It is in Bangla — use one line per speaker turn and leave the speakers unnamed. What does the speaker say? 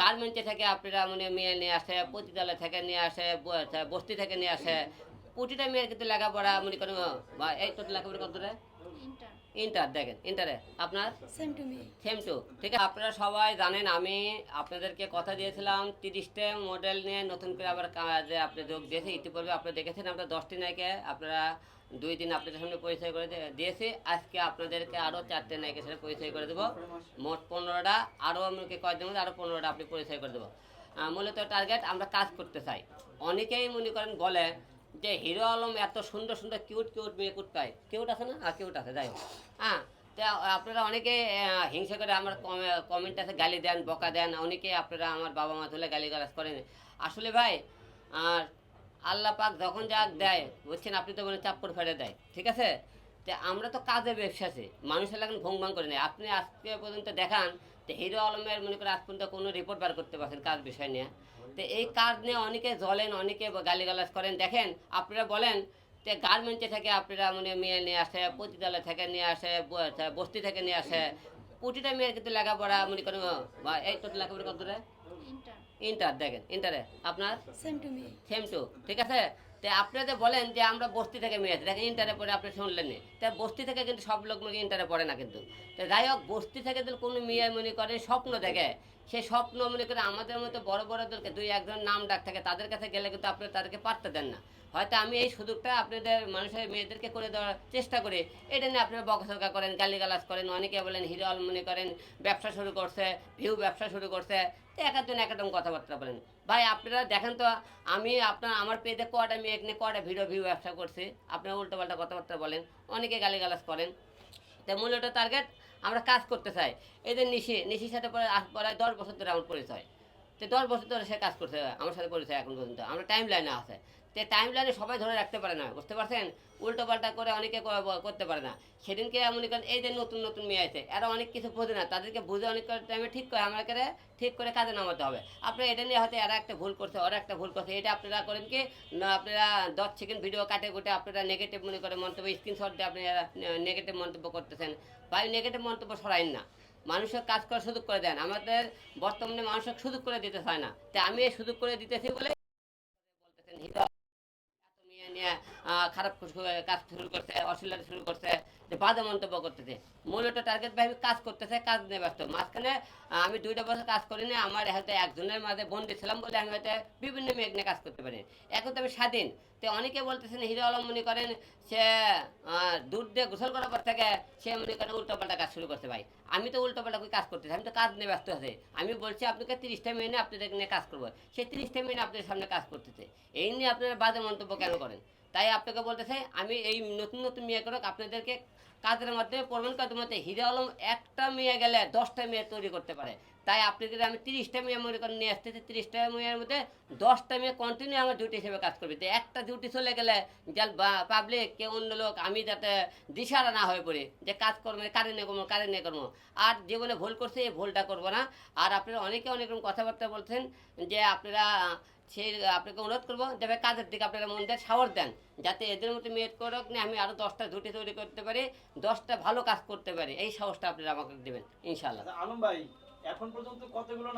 গার্মেন্টে থেকে আপনারা মানে মেয়ে নিয়ে আসে প্রতিদালয় থেকে নিয়ে আসে বস্তি থেকে নিয়ে আসে। প্রতিটা মেয়ের কিন্তু লেখাপড়া, মনে করেন এই তো লেখাপড়া কত
ইন্টার
দেখেন ইন্টারে আপনার?
Same to me
same to ঠিক আছে আপনারা সবাই জানেন আমি আপনাদেরকে কথা দিয়েছিলাম তিরিশটা মডেল নিয়ে নতুন করে আবার কাজে আপনি যোগ দিয়েছে। ইতিপূর্বে আপনারা দেখেছেন আমরা দশটি নায়কে আপনারা দুই দিন আপনাদের সামনে পরিচয় করে দিয়েছি। আজকে আপনাদেরকে আরও চারটে নায়কের সাথে পরিচয় করে দেবো। মোট পনেরোটা আরও আমাকে কয়েকদিন মধ্যে আরও পনেরোটা আপনি পরিচয় করে দেবো। মূলত টার্গেট আমরা কাজ করতে চাই। অনেকেই মনে করেন বলে যে হিরো আলম এত সুন্দর সুন্দর কিউট কিউট মেয়ে কুট পায় কিউট আছে না? আর কিউট আছে, যাই হোক। হ্যাঁ তা আপনারা অনেকে হিংসা করে আমার কমেন্ট আছে, গালি দেন, বকা দেন। অনেকে আপনারা আমার বাবা মা তুলে গালি গালাজ করেন। আসলে ভাই, আর আল্লাহ পাক যখন যা দেয়, বুঝছেন, আপনি তো বলেন চাপ্পর ফেলে দেয়, ঠিক আছে? তা আমরা তো কাজে ব্যবসাতে মানুষের এখন ভং ভাং করে নেই। আপনি আজকে পর্যন্ত দেখান, তো হিরো আলমের মনে করে আজ পর্যন্ত কোনো রিপোর্ট বার করতে পারছেন কাজ বিষয় নিয়ে। তো এই কাজ নিয়ে অনেকে জলেন অনেকে গালিগালাজ করেন। দেখেন আপনারা বলেন যে গার্মেন্টে থেকে আপনারা মানে মেয়ে নিয়ে আসে পতিতালয় থেকে নিয়ে আসে বস্তি থেকে নিয়ে আসে। প্রতিটা মেয়ের কিন্তু লেখাপড়া মনে করেন বা এই তো লেখাপড়া কত
ইন্টার
দেখেন ইন্টারে আপনার?
সেম টু
সেম টু ঠিক আছে? তো আপনারা যে বলেন যে আমরা বস্তি থেকে মেয়ে আছি দেখেন ইন্টারে পড়ে আপনি শুনলেন তা বস্তি থেকে কিন্তু সব লোক নাকি ইন্টারে পড়ে না কিন্তু। তো যাই হোক, বস্তি থেকে যদি কোনো মেয়ে মনে করে, স্বপ্ন দেখে, সে স্বপ্ন মনে করে আমাদের মতো বড় বড়দেরকে দুই একজন নাম ডাক থাকে, তাদের কাছে গেলে কিন্তু আপনি তাদেরকে পারতে দেন না। হয়তো আমি এই সুযোগটা আপনাদের মানুষের মেয়েদেরকে করে দেওয়ার চেষ্টা করি। এটা নিয়ে আপনারা বকসকা করেন, গালিগালাজ করেন, অনেকে বলেন হিরো মনে করেন ব্যবসা শুরু করছে, ভিউ ব্যবসা শুরু করছে। এক একজন এক একদম কথাবার্তা বলেন। ভাই, আপনারা দেখেন তো, আমি আপনার, আমার পেজে কটা মেয়ে নিয়ে কটা ভিডিও ভিউ ব্যবসা করছে। আপনারা উল্টোপাল্টা কথাবার্তা বলেন, অনেকে গালিগালাজ করেন। তাই মূলত টার্গেট আমরা কাজ করতে চাই। এই যে নিশি, নিশির সাথে পরে প্রায় দশ বছর ধরে আমার পরিচয়। তো দশ বছর ধরে সে কাজ করছে, আমার সাথে পরিচয় এখন পর্যন্ত। আমরা টাইম লাইনে আছে। তো টাইম লাইনে সবাই ধরে রাখতে পারে না, বুঝতে পারছেন? উল্টো পাল্টা করে অনেকে করতে পারে না। সেদিনকে মনে করেন এই যে নতুন নতুন মেয়ে আছে, এরা অনেক কিছু বোঝে না, তাদেরকে বুঝে অনেক টাইমে ঠিক করে আমাকে ঠিক করে কাজে নামাতে হবে। আপনারা এটা নিয়ে হয়তো এরা একটা ভুল করছে, ওরা একটা ভুল করছে, এটা আপনারা করেন কি? আপনারা দশ সেকেন্ড ভিডিও কাটে কুটে আপনারা নেগেটিভ মনে করে মন্তব্য স্ক্রিনশট দিয়ে আপনি নেগেটিভ মন্তব্য করতেছেন। ভাই নেগেটিভ মন্তব্য সরাইন না। মানুষের কাজ করার সুযোগ করে দেন। আমাদের বর্তমানে মানুষের সুযোগ করে দিতে হয় না। তাই আমি এই সুযোগ করে দিতেছি বলে বলতেছেন নিয়ে খারাপ কাজ শুরু করছে অশ্লীলতা শুরু করছে বাজে মন্তব্য করতেছে। মূলত টার্গেট ভাই কাজ করতেছে, কাজ নিয়ে ব্যস্ত। মাঝখানে আমি দুইটা বছর কাজ করিনি, আমার হয়তো একজনের মাঝে বন্দি ছিলাম বলে আমি হয়তো বিভিন্ন মেয়ে নিয়ে কাজ করতে পারি এখন তো আমি স্বাধীন। তো অনেকে বলতেছেন, হিরো আলম মনে করেন সে দুধ দিয়ে গোসল করার পর থেকে সে মনে করেন উল্টোপাল্টা কাজ শুরু করতে ভাই। আমি তো উল্টোপাল্টা কাজ করতেছি, আমি তো কাজ নিয়ে ব্যস্ত আছি। আমি বলছি, আপনাকে তিরিশটা নিয়ে আপনাদের নিয়ে কাজ করব। সেই তিরিশটা মিনিট আপনাদের সামনে কাজ করতেছে। এই নিয়ে আপনারা বাজে মন্তব্য কেন করেন? তাই আপনাকে বলতে চাই আমি এই নতুন নতুন মেয়ে করে আপনাদেরকে কাজের মাধ্যমে প্রমাণ কাজের মধ্যে হিরো আলম একটা মেয়ে গেলে দশটা মেয়ে তৈরি করতে পারে। তাই আপনি যদি আমি তিরিশটা মেয়ে মনে করে নিয়ে আসতেছি, তিরিশটা মেয়ের মধ্যে দশটা মেয়ে কন্টিনিউ আমার ডিউটি হিসেবে কাজ করবে। তো একটা ডিউটি চলে গেলে যার পাবলিক কে অন্য লোক, আমি যাতে দিশারা না হয়ে পড়ি যে কাজ করব কারে নিয়ে করব, কারে নিয়ে করব। আর জীবনে ভুল করছে, এই ভুলটা করব না। আর আপনারা অনেকে অনেক রকম কথাবার্তা বলছেন যে আপনারা সেই, আপনাকে অনুরোধ করব যে কাজের দিকে আপনারা মন দেন, সাহস দেন। যাতে এদের মতো মেয়ের করক না আমি আরও দশটা ধুটি তৈরি করতে পারি দশটা ভালো কাজ করতে পারি। এই সাহসটা আপনারা আমাকে দেবেন ইনশাল্লাহ
আচ্ছা, আলম ভাই এখন পর্যন্ত কতগুলো